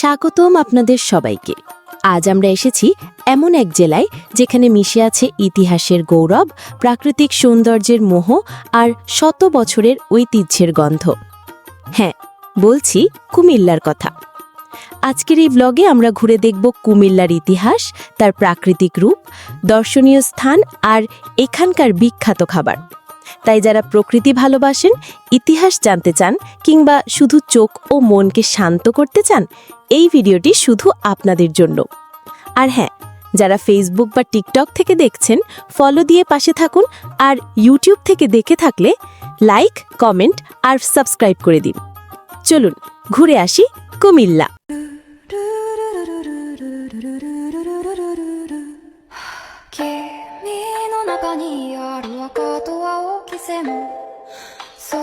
স্বাগতম আপনাদের সবাইকে। আজ আমরা এসেছি এমন এক জেলায় যেখানে মিশে আছে ইতিহাসের গৌরব, প্রাকৃতিক সৌন্দর্যের মোহ আর শত বছরের ঐতিহ্যের গন্ধ। হ্যাঁ বলছি কুমিল্লার কথা। আজকের এই ব্লগে আমরা ঘুরে দেখব কুমিল্লার ইতিহাস, তার প্রাকৃতিক রূপ, দর্শনীয় স্থান আর এখানকার বিখ্যাত খাবার। তাই যারা প্রকৃতি ভালোবাসেন, ইতিহাস জানতে চান কিংবা শুধু চোখ ও মনকে শান্ত করতে চান, এই ভিডিওটি শুধু আপনাদের জন্য। আর হ্যাঁ যারা ফেসবুক বা টিকটক থেকে দেখছেন ফলো দিয়ে পাশে থাকুন আর ইউটিউব থেকে দেখে থাকলে লাইক কমেন্ট আর সাবস্ক্রাইব করে দিন। চলুন, ঘুরে আসি কুমিল্লা「青き線」「そ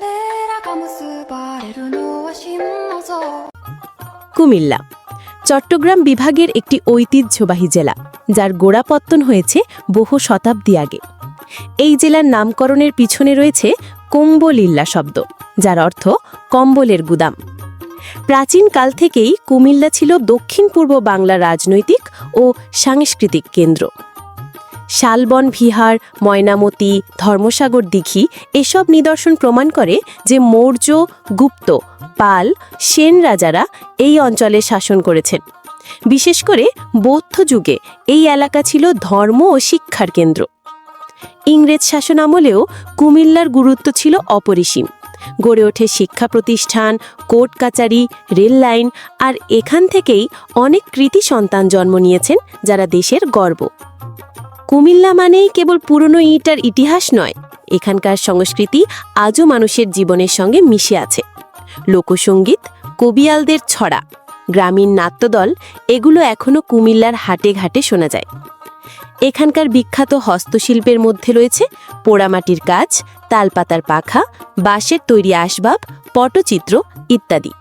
れらが結ばれるのは心の像」 কুমিল্লা চট্টগ্রাম বিভাগের একটি ঐতিহ্যবাহী জেলা যার গোড়াপত্তন হয়েছে বহু শতাব্দী আগে এই জেলার নামকরণের পিছনে রয়েছে কুম্বলিল্লা শব্দ যার অর্থ কম্বলের গুদাম প্রাচীন কাল থেকেই কুমিল্লা ছিল দক্ষিণ পূর্ব বাংলার রাজনৈতিক ও সাংস্কৃতিক কেন্দ্র শালবন বিহার ময়নামতি, ধর্মসাগর দিঘি এসব নিদর্শন প্রমাণ করে যে মৌর্য, গুপ্ত, পাল, সেন রাজারা এই অঞ্চলে শাসন করেছেন। বিশেষ করে বৌদ্ধ যুগে এই এলাকা ছিল ধর্ম ও শিক্ষার কেন্দ্র। ইংরেজ শাসন আমলেও কুমিল্লার গুরুত্ব ছিল অপরিসীম। গড়ে ওঠে শিক্ষা প্রতিষ্ঠান, কোর্ট কাচারি, রেল লাইন আর এখান থেকেই অনেক কৃতি সন্তান জন্ম নিয়েছেন যারা দেশের গর্ব। কুমিল্লা মানেই কেবল পুরনো ইটার ইতিহাস নয়, এখানকার সংস্কৃতি আজও মানুষের জীবনের সঙ্গে মিশে আছে। লোকসঙ্গীত কবিয়ালদের ছড়া, গ্রামীণ নাট্যদল, এগুলো এখনও কুমিল্লার হাটে ঘাটে শোনা যায়। এখানকার বিখ্যাত হস্তশিল্পের মধ্যে রয়েছে পোড়ামাটির কাজ, তালপাতার পাখা, বাঁশের তৈরি আসবাব, পটচিত্র ইত্যাদি।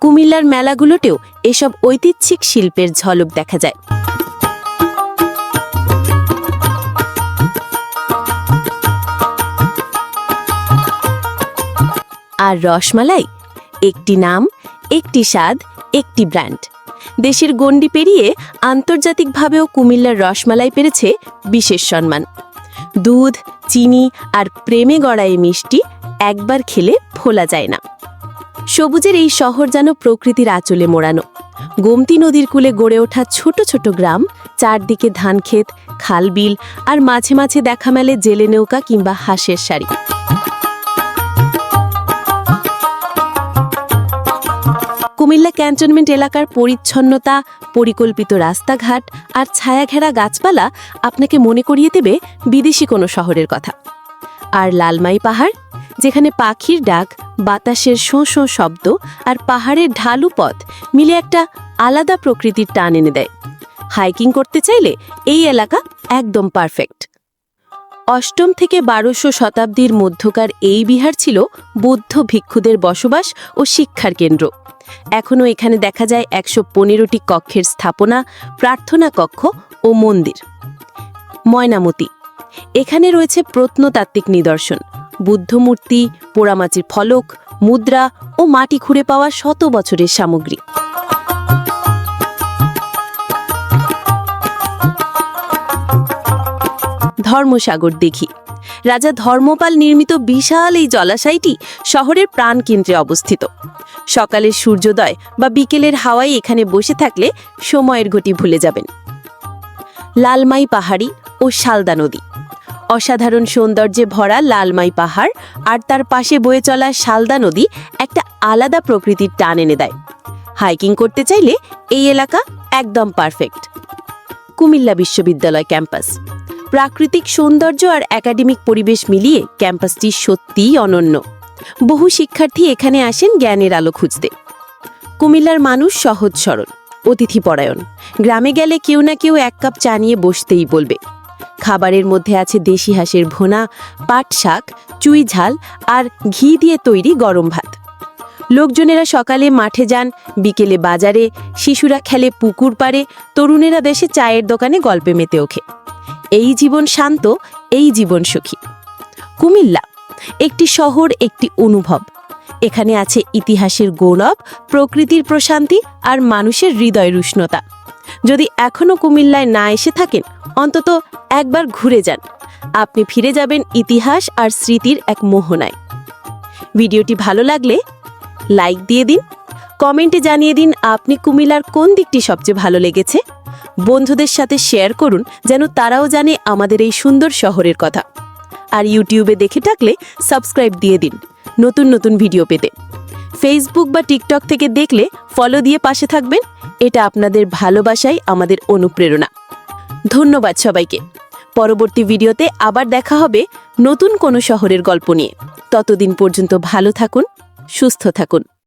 কুমিল্লার মেলাগুলোতেও এসব ঐতিহ্যিক শিল্পের ঝলক দেখা যায়। আর রসমালাই, একটি নাম, একটি স্বাদ, একটি ব্র্যান্ড। দেশের গণ্ডি পেরিয়ে আন্তর্জাতিকভাবেও কুমিল্লার রসমালাই পেরেছে বিশেষ সম্মান। দুধ, চিনি আর প্রেমে গড়ায় মিষ্টি একবার খেলে ভোলা যায় না। সবুজের এই শহর যেন প্রকৃতির আঁচলে মোড়ানো। গোমতী নদীর কূলে গড়ে ওঠা ছোট ছোট গ্রাম, চারদিকে ধানক্ষেত, খালবিল আর মাঝে মাঝে দেখা মেলে জেলে নৌকা কিংবা হাঁসের শাড়ি কুমিল্লা ক্যান্টনমেন্ট এলাকার পরিচ্ছন্নতা, পরিকল্পিত রাস্তাঘাট আর ছায়াঘেরা গাছপালা আপনাকে মনে করিয়ে দেবে বিদেশি কোনো শহরের কথা। আর লালমাই পাহাড়, যেখানে পাখির ডাক, বাতাসের শোঁ শোঁ শব্দ আর পাহাড়ের ঢালু পথ মিলে একটা আলাদা প্রকৃতির টান এনে দেয়। হাইকিং করতে চাইলে এই এলাকা একদম পারফেক্ট। অষ্টম থেকে বারোশো শতাব্দীর মধ্যকার এই বিহার ছিল বৌদ্ধ ভিক্ষুদের বসবাস ও শিক্ষার কেন্দ্র। এখনও এখানে দেখা যায় একশো পনেরোটি কক্ষের স্থাপনা, প্রার্থনা কক্ষ ও মন্দির। ময়নামতি। এখানে রয়েছে প্রত্নতাত্ত্বিক নিদর্শন। বুদ্ধমূর্তি পোড়ামাটির ফলক, মুদ্রা ও মাটি খুঁড়ে পাওয়া শত বছরের সামগ্রী। ধর্মসাগর দেখি। রাজা ধর্মপাল নির্মিত বিশাল এই জলাশয়টি শহরের প্রাণকেন্দ্রে অবস্থিত। সকালের সূর্যোদয় বা বিকেলের হাওয়ায় এখানে বসে থাকলে সময়ের গতি ভুলে যাবেন। লালমাই পাহাড়ি ও শালদা নদী। অসাধারণ সৌন্দর্যে ভরা লালমাই পাহাড় আর তার পাশে বয়ে চলা শালদা নদী একটা আলাদা প্রকৃতির টান এনে দেয়। হাইকিং করতে চাইলে এই এলাকা একদম পারফেক্ট। কুমিল্লা বিশ্ববিদ্যালয় ক্যাম্পাস। প্রাকৃতিক সৌন্দর্য আর একাডেমিক পরিবেশ মিলিয়ে ক্যাম্পাসটি সত্যিই অনন্য। বহু শিক্ষার্থী এখানে আসেন জ্ঞানের আলো খুঁজতে। কুমিল্লার মানুষ সহজ সরল অতিথিপরায়ণ গ্রামে গেলে কেউ না কেউ এক কাপ চা নিয়ে বসতেই বলবে। খাবারের মধ্যে আছে দেশি হাঁসের ভোনা, পাট শাক, চুই ঝাল আর ঘি দিয়ে তৈরি গরম ভাত। লোকজনেরা সকালে মাঠে যান, বিকেলে বাজারে, শিশুরা খেলে পুকুর পাড়ে, তরুণেরা দেশে চায়ের দোকানে গল্পে মেতে ওঠে। এই জীবন শান্ত, এই জীবন সুখী। কুমিল্লা, একটি শহর, একটি অনুভব। এখানে আছে ইতিহাসের গৌরব প্রকৃতির প্রশান্তি আর মানুষের হৃদয়ের উষ্ণতা। যদি এখনও কুমিল্লায় না এসে থাকেন, অন্তত একবার ঘুরে যান। আপনি ফিরে যাবেন ইতিহাস আর স্মৃতির এক মোহনায়। ভিডিওটি ভালো লাগলে লাইক দিয়ে দিন, কমেন্টে জানিয়ে দিন আপনি কুমিল্লার কোন দিকটি সবচেয়ে ভালো লেগেছে। বন্ধুদের সাথে শেয়ার করুন, যেন তারাও জানে আমাদের এই সুন্দর শহরের কথা। আর ইউটিউবে দেখে থাকলে সাবস্ক্রাইব দিয়ে দিন, নতুন নতুন ভিডিও পেতে। ফেসবুক বা টিকটক থেকে দেখলে ফলো দিয়ে পাশে থাকবেন, এটা আপনাদের ভালোবাসাই আমাদের অনুপ্রেরণা। ধন্যবাদ সবাইকে। পরবর্তী ভিডিওতে আবার দেখা হবে নতুন কোনো শহরের গল্প নিয়ে। ততদিন পর্যন্ত ভালো থাকুন, সুস্থ থাকুন।